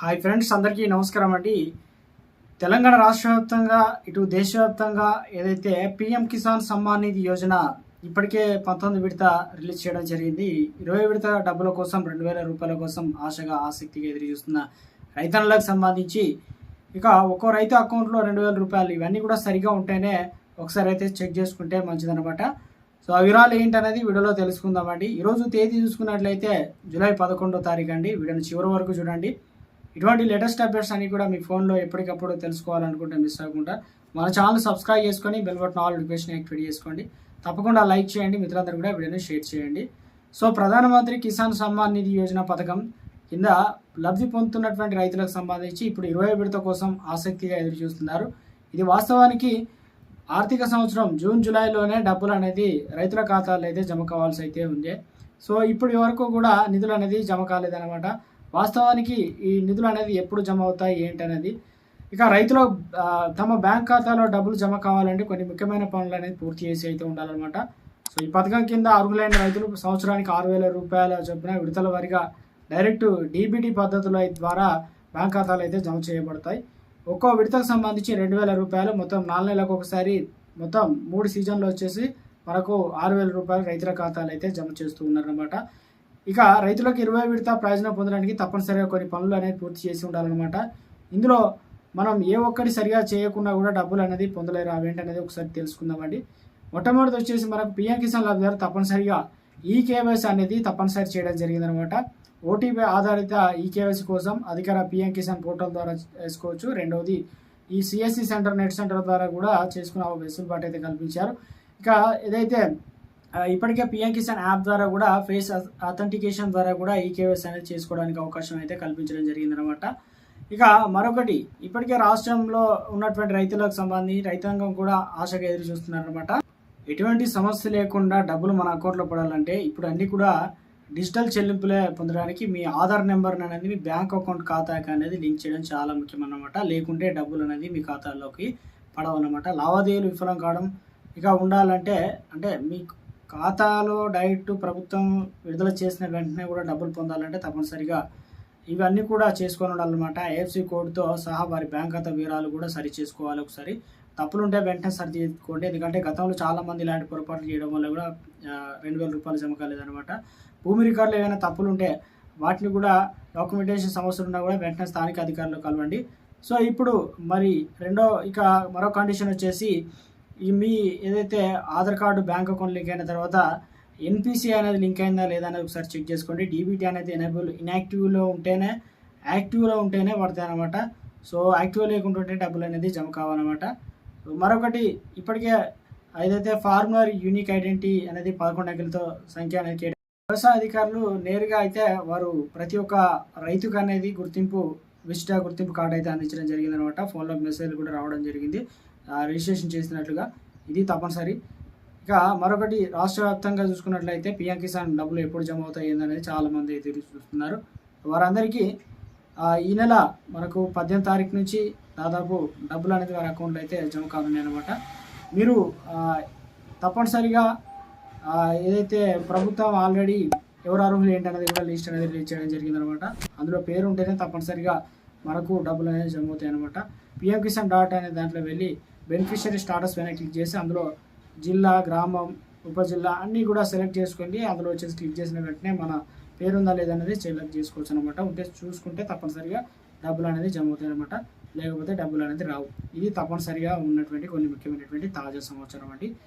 Hi friends అందరికీ నమస్కారం అండి. తెలంగాణ రాష్ట్ర వ్యాప్తంగా ఇటు దేశవ్యాప్తంగా ఏదైతే పిఎం కిసాన్ సమ్మాన్ నిధి యోజన ఇప్పటికే పంతొమ్మిది విడత రిలీజ్ చేయడం జరిగింది. ఇరవై విడత డబ్బుల కోసం రెండు వేల రూపాయల కోసం ఆశగా ఆసక్తిగా ఎదురు చూస్తున్న రైతన్నులకు సంబంధించి ఇక ఒక్కో రైతు అకౌంట్లో రెండు వేల రూపాయలు ఇవన్నీ కూడా సరిగా ఉంటేనే ఒకసారి అయితే చెక్ చేసుకుంటే మంచిదన్నమాట. సో ఆ వివరాలు ఏంటనేది వీడియోలో తెలుసుకుందామండి. ఈరోజు తేదీ చూసుకున్నట్లయితే జూలై పదకొండో తారీఖు అండి. వీడియోని చివరి వరకు చూడండి. ఇటువంటి లేటెస్ట్ అప్డేట్స్ అన్ని కూడా మీ ఫోన్లో ఎప్పటికప్పుడు తెలుసుకోవాలనుకుంటే మిస్ అవ్వకుండా మన ఛానల్ సబ్స్క్రైబ్ చేసుకొని bell button all notification activate చేసుకోండి. తప్పకుండా లైక్ చేయండి. మిత్రులందరూ కూడా వీడియోని షేర్ చేయండి. సో ప్రధానమంత్రి కిసాన్ సమ్మాన్ నిధి యోజన పథకం కింద లబ్ధి పొందుతున్నటువంటి రైతులకు సంబంధించి ఇప్పుడు ఇరవై విడత కోసం ఆసక్తిగా ఎదురు చూస్తున్నారు. ఇది వాస్తవానికి ఆర్థిక సంవత్సరం జూన్ జూలైలోనే డబ్బులు అనేది రైతుల ఖాతాలో అయితే జమ కావాల్సి అయితే ఉంది. సో ఇప్పటి వరకు కూడా నిధులు అనేది జమ కాలేదన్నమాట. వాస్తవానికి ఈ నిధులు అనేది ఎప్పుడు జమ అవుతాయి ఏంటి అనేది. ఇక రైతులు తమ బ్యాంక్ ఖాతాలో డబ్బులు జమ కావాలంటే కొన్ని ముఖ్యమైన పనులు అనేది పూర్తి చేసి అయితే ఉండాలన్నమాట. సో ఈ పథకం కింద అర్హులైన రైతులు సంవత్సరానికి ఆరు వేల రూపాయల చొప్పున విడతల వారిగా డైరెక్ట్ డీబీటీ పద్ధతుల ద్వారా బ్యాంక్ ఖాతాలు అయితే జమ చేయబడతాయి. ఒక్కో విడతకు సంబంధించి రెండు వేల రూపాయలు మొత్తం నాలుగు నెలలకు ఒకసారి మొత్తం మూడు సీజన్లు వచ్చేసి మనకు ఆరు వేల రూపాయలు రైతుల ఖాతాలు అయితే జమ చేస్తూ ఉన్నారనమాట ఇక రైతులకు ఇరవై విడత ప్రయోజనం పొందడానికి తప్పనిసరిగా కొన్ని పనులు అనేది పూర్తి చేసి ఉండాలన్నమాట. ఇందులో మనం ఏ ఒక్కటి సరిగా చేయకుండా కూడా డబ్బులు అనేది పొందలేరు. అవేంటనేది ఒకసారి తెలుసుకుందామండి. మొట్టమొదటి వచ్చేసి మనకు పిఎం కిసాన్ లబ్ధిదారు తప్పనిసరిగా ఈ కేవైసీ అనేది తప్పనిసరి చేయడం జరిగిందనమాట ఓటీపీ ఆధారిత ఈ కేవైసీ కోసం అధికార పిఎం కిసాన్ పోర్టల్ ద్వారా చేసుకోవచ్చు. రెండవది ఈ సిఎస్సి సెంటర్ నెట్ సెంటర్ ద్వారా కూడా చేసుకునే వెసులుబాటు అయితే కల్పించారు. ఇక ఏదైతే ఇప్పటికే పిఎం కిసాన్ యాప్ ద్వారా కూడా ఫేస్ అథెంటికేషన్ ద్వారా కూడా ఈ కేవైసీ అనేది చేసుకోవడానికి అవకాశం అయితే కల్పించడం జరిగిందనమాట ఇక మరొకటి ఇప్పటికే రాష్ట్రంలో ఉన్నటువంటి రైతులకు సంబంధించి రైతాంగం కూడా ఆశగా ఎదురు చూస్తున్నారనమాట ఎటువంటి సమస్య లేకుండా డబ్బులు మన అకౌంట్లో పడాలంటే ఇప్పుడు అన్నీ కూడా డిజిటల్ చెల్లింపులే పొందడానికి మీ ఆధార్ నెంబర్ అనేది మీ బ్యాంక్ అకౌంట్ ఖాతాకి అనేది లింక్ చేయడం చాలా ముఖ్యం అన్నమాట లేకుంటే డబ్బులు అనేది మీ ఖాతాలోకి పడవన్నమాట. లావాదేవీలు విఫలం కావడం ఇక ఉండాలంటే అంటే మీకు ఖాతాలో డైరెక్ట్ ప్రభుత్వం విడుదల చేసిన వెంటనే కూడా డబ్బులు పొందాలంటే తప్పనిసరిగా ఇవన్నీ కూడా చేసుకొని ఉండాలన్నమాట. ఏఎఫ్సి కోడ్తో సహా వారి బ్యాంక్ ఖాతా వివరాలు కూడా సరి చేసుకోవాలి ఒకసారి. తప్పులుంటే వెంటనే సరి చేసుకోండి. ఎందుకంటే గతంలో చాలామంది ఇలాంటి పొరపాట్లు చేయడం వల్ల కూడా రెండు వేల రూపాయలు జమ కాలేదన్నమాట. భూమి రికార్డులు ఏమైనా తప్పులు ఉంటే వాటిని కూడా డాక్యుమెంటేషన్ సమస్యలు ఉన్నా కూడా వెంటనే స్థానిక అధికారులు కలవండి. సో ఇప్పుడు మరి రెండో ఇక మరో కండిషన్ వచ్చేసి ఈ మీ ఏదైతే Aadhaar card bank account link అయిన తర్వాత ఎన్పిసి అనేది లింక్ అయిందా లేదా అనేది ఒకసారి చెక్ చేసుకోండి. డీబీటీ అనేది ఎనేబుల్ ఇన్యాక్టివ్లో ఉంటేనే యాక్టివ్లో ఉంటేనే పడతాయి అనమాట సో యాక్టివ్ లేకుంటుంటే డబ్బులు అనేది జమ కావాలన్నమాట మరొకటి ఇప్పటికే ఏదైతే ఫార్మర్ యూనిక్ ఐడెంటిటీ అనేది పదకొండు అంకెలతో సంఖ్య అనేది వ్యవసాయ అధికారులు నేరుగా అయితే వారు ప్రతి ఒక్క రైతుకు అనేది గుర్తింపు విజిటా గుర్తింపు కార్డు అయితే అందించడం జరిగింది అనమాట ఫోన్లో మెసేజ్లు కూడా రావడం జరిగింది. రిజిస్ట్రేషన్ చేసినట్లుగా ఇది తప్పనిసరి. ఇక మరొకటి రాష్ట్ర వ్యాప్తంగా చూసుకున్నట్లయితే పిఎం కిసాన్ డబ్బులు ఎప్పుడు జమ అవుతాయి ఏందనేది చాలామంది ఎదురు చూస్తున్నారు. వారందరికీ ఈ నెల మనకు పద్దెనిమిది తారీఖు నుంచి దాదాపు డబ్బులు అనేది వారి అకౌంట్లో అయితే జమ కానున్నాయి అనమాట మీరు తప్పనిసరిగా ఏదైతే ప్రభుత్వం ఆల్రెడీ ఎవరు అర్హులు ఏంటనేది కూడా లిస్ట్ అనేది రిలీజ్ చేయడం జరిగింది అనమాట అందులో పేరు ఉంటేనే తప్పనిసరిగా మనకు డబ్బులు అనేది జమ అవుతాయి అనమాట పిఎం కిసాన్ డాట్ అనే దాంట్లో వెళ్ళి బెనిఫిషరీ స్టాటస్ పైన క్లిక్ చేసి అందులో జిల్లా గ్రామం ఉపజిల్లా అన్నీ కూడా సెలెక్ట్ చేసుకోండి. అందులో వచ్చేసి క్లిక్ చేసిన వెంటనే మన పేరుందా లేదనేది సెలెక్ట్ చేసుకోవచ్చు అనమాట ఉంటే చూసుకుంటే తప్పనిసరిగా డబ్బులు అనేది జమ అవుతాయి అనమాట లేకపోతే డబ్బులు అనేది రావు. ఇది తప్పనిసరిగా ఉన్నటువంటి కొన్ని ముఖ్యమైనటువంటి తాజా సమాచారం అండి.